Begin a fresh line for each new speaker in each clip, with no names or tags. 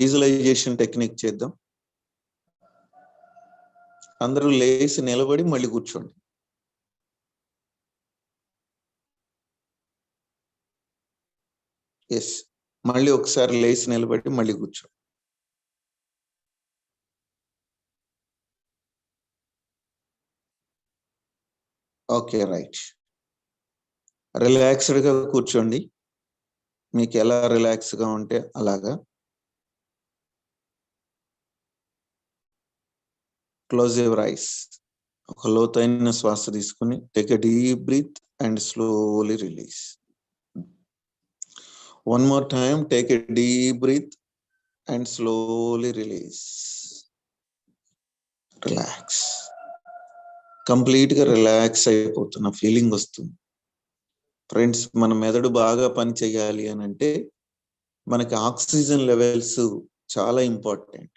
Visualisation technique చేద్దాం. అందరూ లేచి నిలబడి మళ్ళీ కూర్చోండి. ఎస్ మళ్ళీ ఒకసారి లేచి నిలబడి మళ్ళీ కూర్చోండి ఓకే రైట్ రిలాక్స్డ్గా కూర్చోండి. మీకు ఎలా రిలాక్స్గా ఉంటే అలాగా. క్లోజ్ రైస్ ఒక లోతైన శ్వాస తీసుకుని take a deep breath and slowly release one more time take a deep breath and slowly release relax కంప్లీట్గా రిలాక్స్ అయిపోతున్న ఫీలింగ్ వస్తుంది. ఫ్రెండ్స్ మన మెదడు బాగా పని చేయాలి అని అంటే మనకి ఆక్సిజన్ లెవెల్స్ చాలా ఇంపార్టెంట్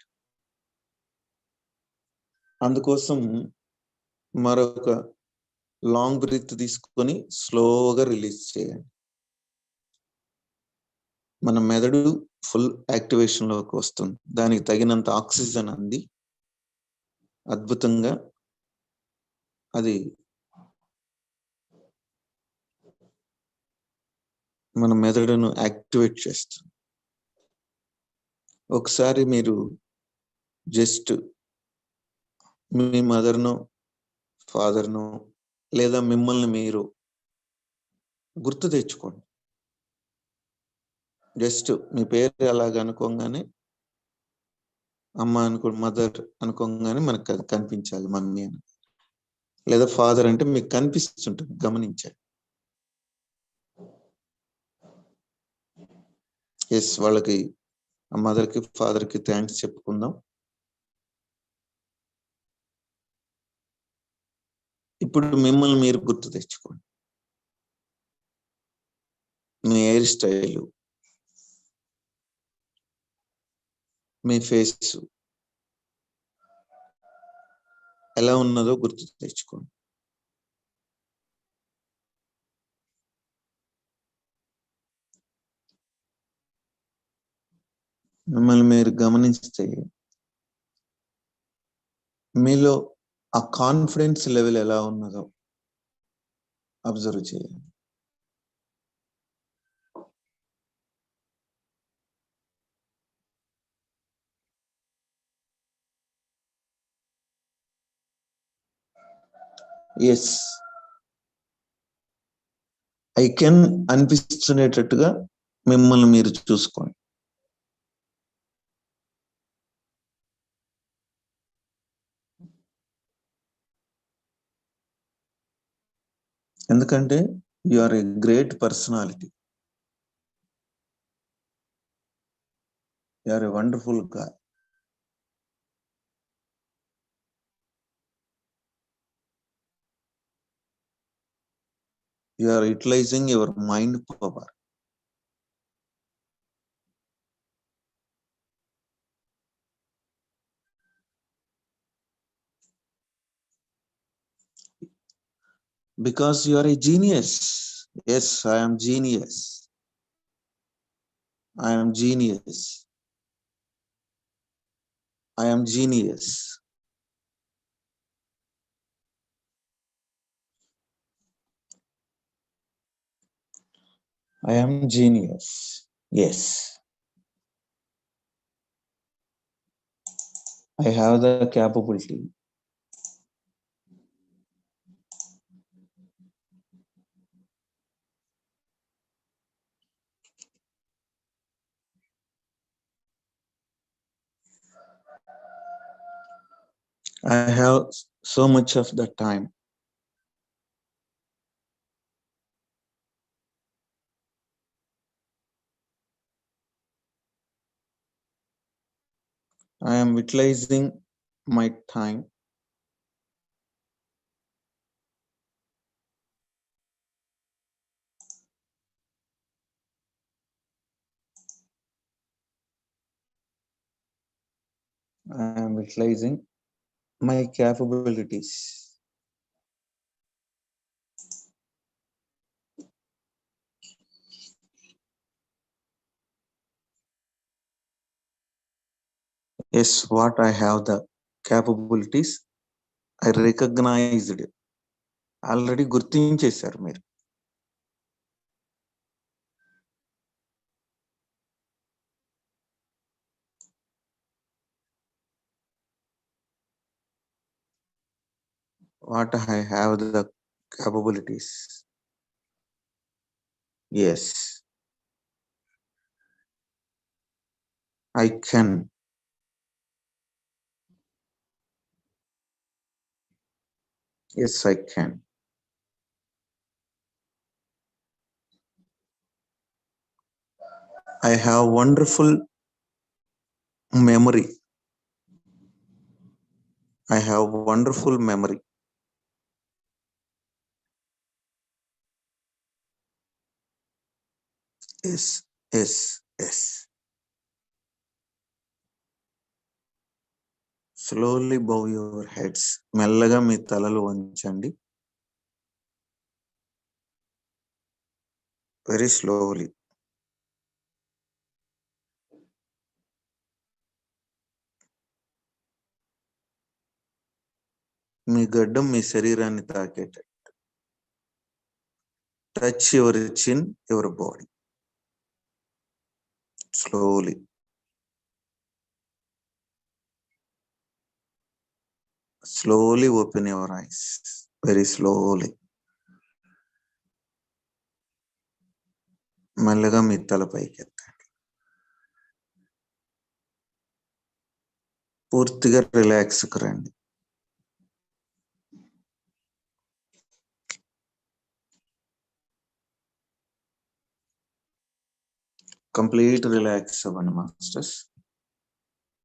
అందుకోసం మరొక లాంగ్ బ్రీత్ తీసుకొని స్లోగా రిలీజ్ చేయండి. మన మెదడు ఫుల్ యాక్టివేషన్లోకి వస్తుంది. దానికి తగినంత ఆక్సిజన్ అంది. అద్భుతంగా అది మన మెదడును యాక్టివేట్ చేస్తుంది. ఒకసారి మీరు జస్ట్ మీ మదర్ను ఫాదర్ను లేదా మిమ్మల్ని మీరు గుర్తు తెచ్చుకోండి. జస్ట్ మీ పేరు అలాగ అనుకోగానే అమ్మ అనుకో మదర్ అనుకోగానే మనకు అది కనిపించాలి మమ్మీ అని. లేదా ఫాదర్ అంటే మీకు కనిపిస్తుంటుంది గమనించండి ఎస్ వాళ్ళకి మదర్కి ఫాదర్కి థ్యాంక్స్ చెప్పుకుందాం. ఇప్పుడు మిమ్మల్ని మీరు గుర్తు తెచ్చుకోండి. మీ హెయిర్ స్టైలు. మీ ఫేస్. ఎలా ఉన్నదో గుర్తు తెచ్చుకోండి. మిమ్మల్ని మీరు గమనిస్తే మీలో ఆ కాన్ఫిడెన్స్ లెవెల్ ఎలా ఉన్నదో అబ్జర్వ్ చేయండి ఎస్ ఐ కెన్ అనిపిస్తునేటట్టుగా మిమ్మల్ని మీరు చూసుకోండి. ఎందుకంటే you are a great personality you are a wonderful guy you are utilizing your mind power. Because you are a genius. Yes, I am genius. I am genius. I am genius. I am genius. Yes. I have the capability. I have so much of the time. I am utilizing my time. I am utilizing my capabilities. Yes what I have the capabilities I recognised already గుర్తించేశారు మీరు what I have the capabilities. Yes. I can. Yes, I can. I have wonderful memory. I have wonderful memory. Yes, yes, yes. Slowly bow your heads మెల్లగా మీ తలలు వంచండి. Very slowly మీ గడ్డం మీ శరీరాన్ని తాకేటట్టు. Touch your chin your body slowly. slowly open your eyes very slowly మెల్లగా మీ తల పైకి ఎత్తండి పూర్తిగా రిలాక్స్కి రండి complete relaxation masters.